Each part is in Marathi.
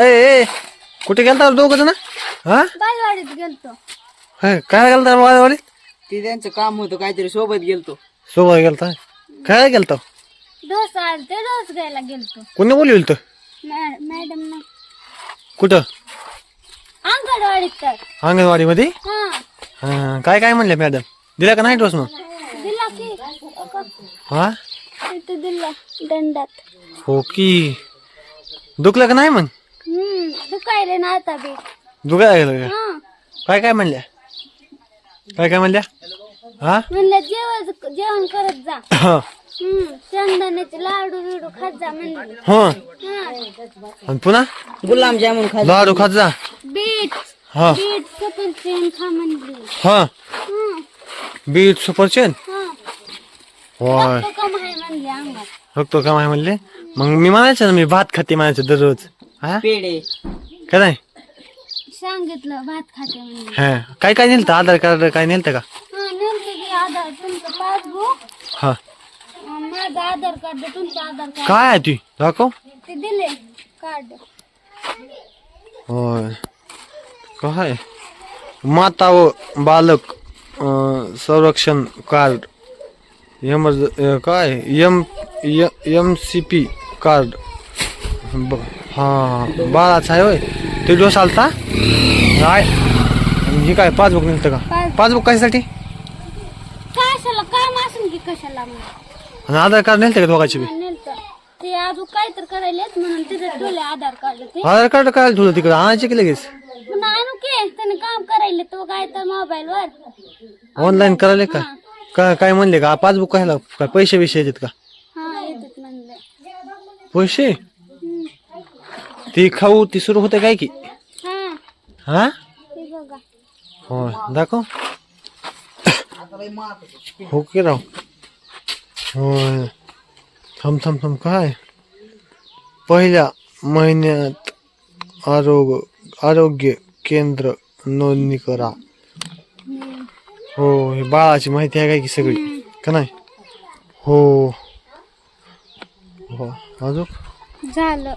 ए ए कुठे गेलता दोघं जण? हा? बालवाडीत गेलतो. हे, काय गेलता वाडीत ते त्यांचं काम होतं काहीतरी सोबत गेलतो. सोबत गेलता? काय गेलता? डोसा आलते डोस घ्यायला गेलतो. कोणी बोलविल तर मॅ- मॅडम ना. कुठं? अंगणवाडीत तर. अंगणवाडी मध्ये हा काय काय म्हणले मॅडम? दिला का नाही डोस मग? दिला की. हा? तिथे दिला दंडात. हो की. दुखलं का नाही मग? दुखायले ना आता बी. दुखायला गेलं का? हा. काय काय म्हणल्या? काय काय म्हणल्या? हा? म्हणलं जेवण जेवण करत जा. हा. हम्म शेंगदाण्याचे लाडू बिडू खात जा म्हणले. हा. हा. आणि पुन्हा? खा लाडू खात जा. बीट. हा. बीट सफरचंद खा म्हणली. हा. हा बीट सफरचंद हा. होय. तो कम आहे म्हणले अंगात बघतो का माय म्हणले? मग मी म्हणायचं ना मी भात खाते म्हणायचं दररोज. हा? पेढे. काय नाही? सांगितलं भात खाते हा. काय काय नेलतं? आधार कार्ड काय नेलतं का? हा नेमकं की आधार तुमचं पासबुक. हा. माझं आधार कार्ड तुमचं आधार कार्ड. काय आहे ती? दाखव. ते दिले कार्ड. होय. काय? माता व बालक अं, संरक्षण कार्ड. एम काय? M M C P card. ब- हा बाळाचा आहे होय. ते डोस आलता? काय हे काय पासबुक निघतं का? पास- पासबुक कशासाठी? कशाला? काम असेल की कशाला मग? आणि आधार कार्ड नेलतं का दोघांची बी? नेलतं. ते अजून काय तर करायलेत म्हणून तिथे ठेवले आधार कार्ड ते. आधार कार्ड काय तुला तिकडे? आणायचे की लगेच? पुन्हा आणू की त्याने काम करायले तो काय तर मोबाईल वर. ऑनलाईन करायला का? काय काय म्हणले का? पासबुक कशाला? काय पैसे बिशे येतात का? हा येतात म्हणले. पैसे. ती खाऊ ती सुरू होते काय की? हा? हा हो दाखव. हो की राव. होय. थम थम थम काय? पहिल्या महिन्यात आरोग्य आरोग्य केंद्र नोंदणी करा. हो हे बाळाची माहिती आहे काय की सगळी? का नाही? हो. हो अजून? झालं.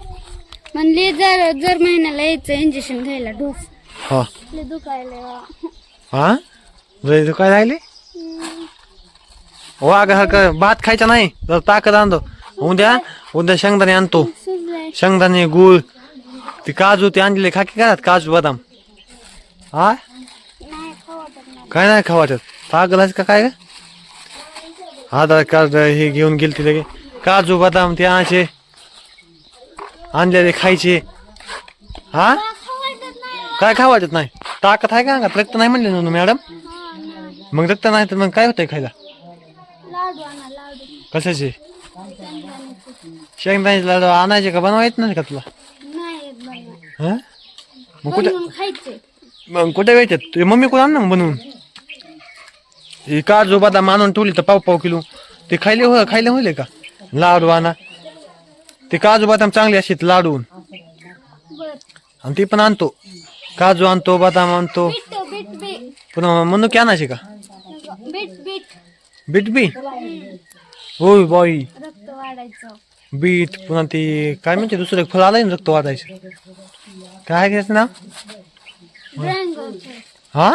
म्हणले जर जर महिन्याला यायचं इंजेक्शन घ्यायला डोस. हा. लय दुखायला. हा? लय काय राहिले वाघ सारखं भात खायचा नाही. जर ताकद आणतो उद्या उद्या शेंगदाणे आणतो. सुजलंय शेंगदाणे गुळ ते काजू ते आणलेले खाकी घरात काजू बदाम. हा? नाही काय नाही खावा त्यात ताकद आहे का काय ग? आधार कार्ड हे घेऊन गेलते लगे काजू बदाम ते आणायचे. आणलेले खायचे. हा? काय खा वाटत नाही? ताकद आहे का अंगात? रक्त नाही म्हणले ना मॅडम? मग रक्त नाही तर मग काय होतंय खायला? कशाचे? शेंगदाण्याचे लाडू आणायचे का? बनवायच नाही का तुला? हा? मग कुठे मग कुठे भेटत? तुझी मम्मी कोण आण ना मग बनवून? ही काजू बदाम आणून ठेवली तर पाव पाव किलो. ते खायले हो खायले होईल का? लाडू आणा. ते काजू बदाम चांगले असतात लाडून. आणि ते पण आणतो. काजू आणतो बदाम आणतो. पुन्हा म्हणून की आणायचे का? बीट बीट बीट बी होय बाई. वाढायचं बीट पुन्हा ते काय म्हणते दुसरं फळ आलंय ना रक्त वाटायचं काय नाव? ड्रँगलचं हा?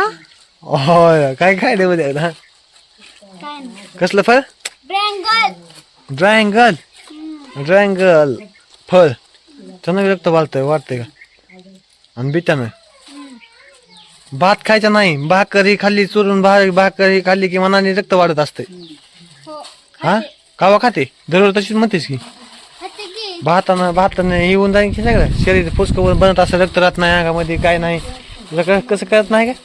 होय काय काय काय नाही. कसलं फळ? ड्रँगल ड्रँगल ड्रँगल फळ त्यानं रक्त वाढतंय वाटतंय का आणि बिटानं भात खायचा नाही भाकरी खाल्ली चुरून भाकरी खाल्ली की मनाने रक्त वाढत असते हो कावा खाते दररोज तशीच म्हणतेस की भातानं भातानं होऊन जाईल की सगळं शरीर पुष्कळ बनत असं रक्त राहत नाही अंगामध्ये काय नाही कसं कळत नाही का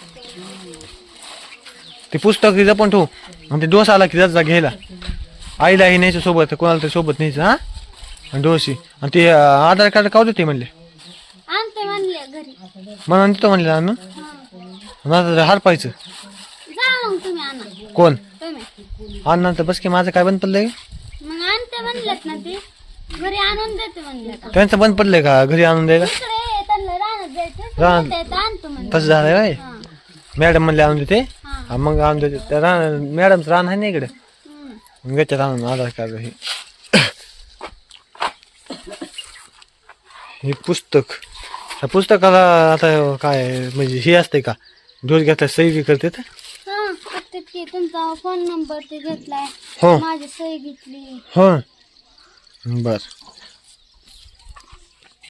ते पुस्तक पण ठेवू आणि ते डोस आला की जा घ्यायला आईला हे न्यायचं सोबत कोणाला तरी सोबत न्यायचं हा आणि डोसी आणि ते अं, आधार कार्ड काढू ते म्हणले? आणते म्हणले घरी. मला तिथं म्हणले आणून हार पाहायचं. जा मग तुम्ही आणा. कोण? तुम्ही. आणणार तर बस की माझं काय बंद पडलंय? मग आणते म्हणलेत ना ते. घरी आणून देते म्हणले का त्यांचं बंद पडलंय का? घरी आणून द्यायला? इकडे त्यांना जायचं आणतो म्हणले. तसं झालंय हा. मॅडम म्हणले आणून देते. हा. हा, मग आणून देते. त्या रान मॅडमचं रान आहे ना इकडे? हम्म. मग याच्यात आणून आधार कार्ड हे. हे पुस्तक त्या पुस्तकाला आता काय म्हणजे हे असते का? डोस घेतला सही बी करते तर? हा करते की तुमचा फोन नंबर ते घेतलाय. हो. माझी सही घेतली. हो. बर.